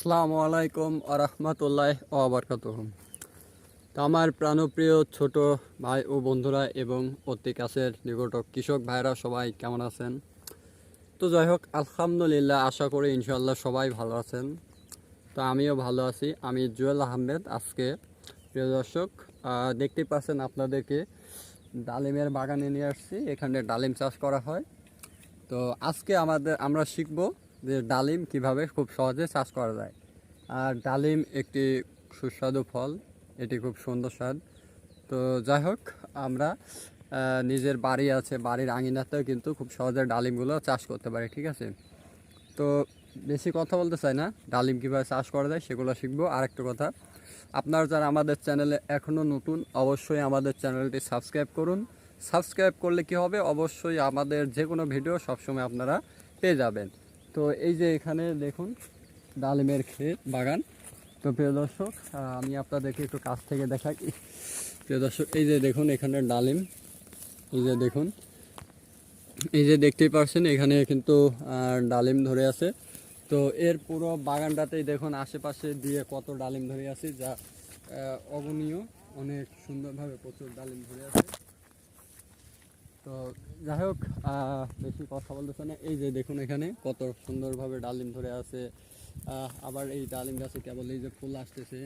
আসসালামু আলাইকুম আরহামতুল্লাহ ওবরকাতুহম তো আমার প্রাণপ্রিয় ছোট ভাই ও বন্ধুরা এবং অতি কাছের নিকট কৃষক ভাইরা সবাই কেমন আছেন? তো যাই হোক, আলহামদুলিল্লাহ আশা করি ইনশাল্লাহ সবাই ভালো আছেন। তো আমিও ভালো আছি। আমি জুয়েল আহমেদ আজকে। প্রিয় দর্শক দেখতে পাচ্ছেন আপনাদেরকে ডালিমের বাগানে নিয়ে আসছি। এখানে ডালিম চাষ করা হয়। তো আজকে আমাদের, আমরা শিখব যে ডালিম কীভাবে খুব সহজে চাষ করা যায়। আর ডালিম একটি সুস্বাদু ফল, এটি খুব সুন্দর স্বাদ। তো যাই হোক, আমরা নিজের বাড়ি আছে, বাড়ির আঙিনাতেও কিন্তু খুব সহজে ডালিমগুলো চাষ করতে পারি, ঠিক আছে? তো বেশি কথা বলতে চাই না, ডালিম কীভাবে চাষ করা যায় সেগুলো শিখব। আর একটা কথা, আপনারা যারা আমাদের চ্যানেলে এখনও নতুন, অবশ্যই আমাদের চ্যানেলটি সাবস্ক্রাইব করুন। সাবস্ক্রাইব করলে কি হবে? অবশ্যই আমাদের যে কোনো ভিডিও সবসময় আপনারা পেয়ে যাবেন। তো এই যে এখানে দেখুন, ডালিমের ক্ষেত, বাগান। তো প্রিয় দর্শক আমি আপনাদেরকে একটু কাছ থেকে দেখাই। প্রিয় দর্শক, এই যে দেখুন, এখানে ডালিম। এই যে দেখুন, এই যে দেখতেই পারছেন, এখানে কিন্তু ডালিম ধরে আছে। তো এর পুরো বাগানটাতেই দেখুন, আশেপাশে দিয়ে কত ডালিম ধরে আছে, যা অগণীয়, অনেক সুন্দরভাবে প্রচুর ডালিম ধরে আছে। তো যাই হোক বেশি কথা বলতেছে না। এই যে দেখুন এখানে কত সুন্দরভাবে ডালিম ধরে আছে। আবার এই ডালিম গাছে কেবল এই যে ফুল আসতেছে।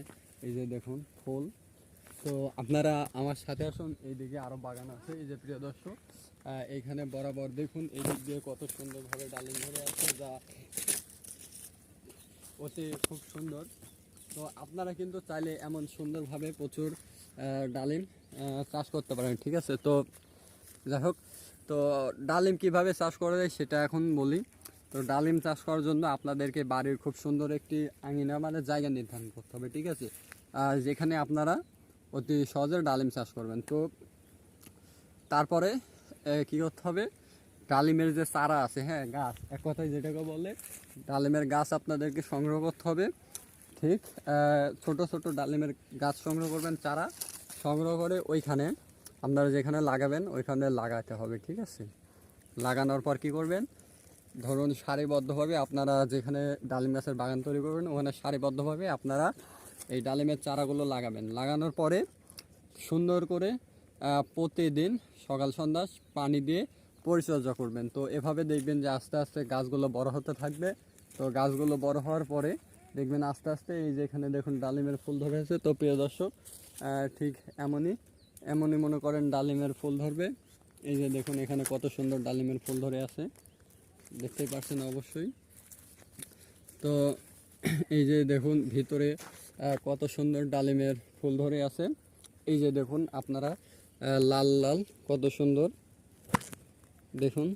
এই যে দেখুন ফুল। তো আপনারা আমার সাথে আসুন, এইদিকে আরও বাগান আছে। এই যে প্রিয় দর্শক এইখানে বরাবর দেখুন এই দিক দিয়ে কত সুন্দরভাবে ডালিম ধরে আছে যা অতি খুব সুন্দর। তো আপনারা কিন্তু চাইলে এমন সুন্দরভাবে প্রচুর ডালিম চাষ করতে পারেন, ঠিক আছে? তো যাই হোক, তো ডালিম কীভাবে চাষ করা যায় সেটা এখন বলি। তো ডালিম চাষ করার জন্য আপনাদেরকে বাড়ির খুব সুন্দর একটি আঙিনা মানে জায়গা নির্ধারণ করতে হবে, ঠিক আছে? আর যেখানে আপনারা অতি সহজে ডালিম চাষ করবেন। তো তারপরে কি করতে হবে? ডালিমের যে চারা আছে হ্যাঁ গাছ, এক কথায় যেটাকে বলে, ডালিমের গাছ আপনাদেরকে সংগ্রহ করতে হবে। ঠিক ছোট ছোট ডালিমের গাছ সংগ্রহ করবেন, চারা সংগ্রহ করে ওইখানে আপনারা যেখানে লাগাবেন, ওইখানে লাগাতে হবে, ঠিক আছে? লাগানোর পর কি করবেন? ধরুন সারিবদ্ধভাবে আপনারা যেখানে ডালিম গাছের বাগান তৈরি করবেন, ওখানে সারিবদ্ধভাবে আপনারা এই ডালিমের চারাগুলো লাগাবেন। লাগানোর পরে সুন্দর করে প্রতিদিন সকাল, সন্ধ্যা পানি দিয়ে পরিচর্যা করবেন। তো এভাবে দেখবেন যে আস্তে আস্তে গাছগুলো বড় হতে থাকবে। তো গাছগুলো বড় হওয়ার পরে দেখবেন আস্তে আস্তে এই যে এখানে দেখুন ডালিমের ফুল ধরেছে তো প্রিয় দর্শক ঠিক এমনই এমনই মনে করেন ডালিমের ফুল ধরবে। এই যে দেখুন, এখানে কত সুন্দর ডালিমের ফুল ধরে আছে। দেখতেই পাচ্ছেন অবশ্যই। তো এই যে দেখুন, ভিতরে কত সুন্দর ডালিমের ফুল ধরে আছে। এই যে দেখুন, আপনারা লাল লাল, কত সুন্দর। দেখুন,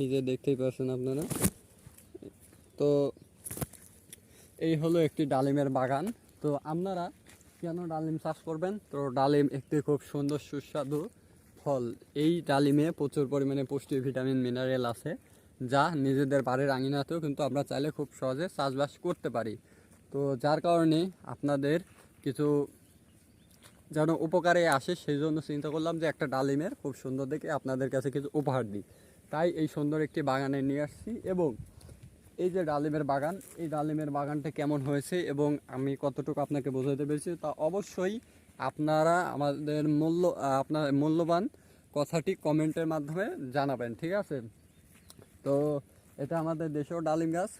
এই যে দেখতেই পাচ্ছেন আপনারা। তো এই হলো একটি ডালিমের বাগান। তো আপনারা কেন ডালিম চাষ করবেন। তো ডালিম একটি খুব সুন্দর সুস্বাদু ফল। এই ডালিমে প্রচুর পরিমাণে পুষ্টি, ভিটামিন মিনারেল আছে, যা নিজেদের বাড়ির আঙিনাতেও কিন্তু আমরা চাইলে খুব সহজে চাষবাস করতে পারি। তো যার কারণে আপনাদের কিছু যেন উপকারে আসে, সেই জন্য চিন্তা করলাম যে একটা ডালিমের খুব সুন্দর দেখে আপনাদের কাছে কিছু উপহার দিই। তাই এই সুন্দর একটি বাগানে নিয়ে আসছি এবং এই যে ডালিমের বাগান, এই ডালিমের বাগানটা কেমন হয়েছে এবং আমি কতটুকু আপনাকে বোঝাতে পেরেছি, তা অবশ্যই আপনারা আমাদের মূল্য আপনার মূল্যবান কথাটি কমেন্টের মাধ্যমে জানাবেন, ঠিক আছে? তো এটা আমাদের দেশেও ডালিম গাছ,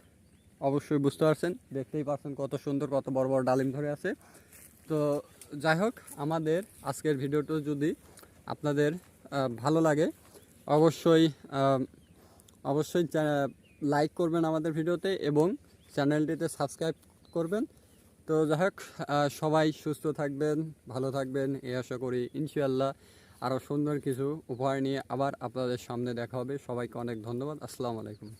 অবশ্যই বুঝতে পারছেন, দেখতেই পারছেন কত সুন্দর, কত বড় বড় ডালিম ধরে আছে। তো যাই হোক, আমাদের আজকের ভিডিওটা যদি আপনাদের ভালো লাগে, অবশ্যই অবশ্যই লাইক করবেন আমাদের ভিডিওতে এবং চ্যানেলটিতে সাবস্ক্রাইব করবেন। তো যাই হোক সবাই সুস্থ থাকবেন, ভালো থাকবেন এই আশা করি ইনশাল্লাহ আরও সুন্দর কিছু উপহার নিয়ে আবার আপনাদের সামনে দেখা হবে। সবাইকে অনেক ধন্যবাদ। আসসালামু আলাইকুম।